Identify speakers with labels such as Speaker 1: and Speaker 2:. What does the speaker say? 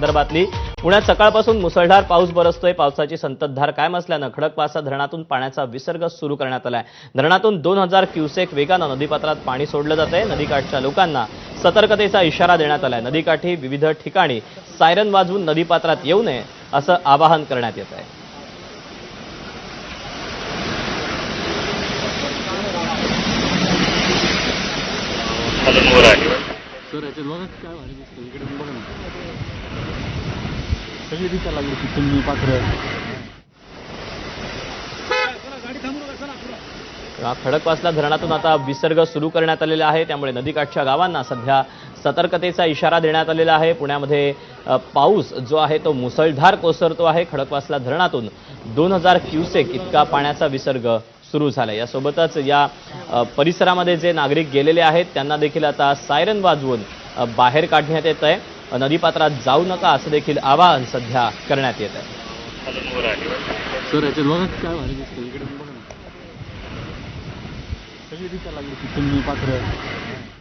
Speaker 1: संदर्भातली. पुण्यात सकाळपासून मुसळधार पाऊस बरसतोय. पावसाची संततधार कायम असल्यानं खडकवासला धरणातून पाण्याचा विसर्ग सुरू करण्यात आलाय. धरणातून दोन हजार क्युसेक वेगानं नदीपात्रात पाणी सोडलं जात आहे नदीकाठच्या लोकांना सतर्कतेचा इशारा देण्यात आलाय. नदीकाठी विविध ठिकाणी सायरन वाजवून नदीपात्रात येऊ नये असं आवाहन करण्यात येत आहे.
Speaker 2: सर याच्यात बघा काय भारी दिसतं इकडे बघा ना. सगळी दिसायला लागली ती चिमणी
Speaker 1: खडकवासला धरणातून आता विसर्ग सुरू करण्यात आलेला आहे. त्यामुळे नदीकाठच्या गावांना सध्या सतर्कतेचा इशारा देण्यात आलेला आहे. पुण्यामध्ये पाऊस जो आहे तो मुसळधार कोसरतो आहे. खडकवासला धरणातून दोन हजार क्युसेक इतका पाण्याचा विसर्ग सुरू झाला यासोबतच या परिसरामध्ये जे नागरिक गेलेले आहेत त्यांना देखील आता सायरन वाजवून बाहेर काढण्यात येत आहे नदीपात्रात जाऊ नका असं देखील आवाहन सध्या करण्यात येत आहे.
Speaker 2: सर याच्यात बघा काय भारी दिसतं इकडे बघा ना. सगळी दिसायला लागली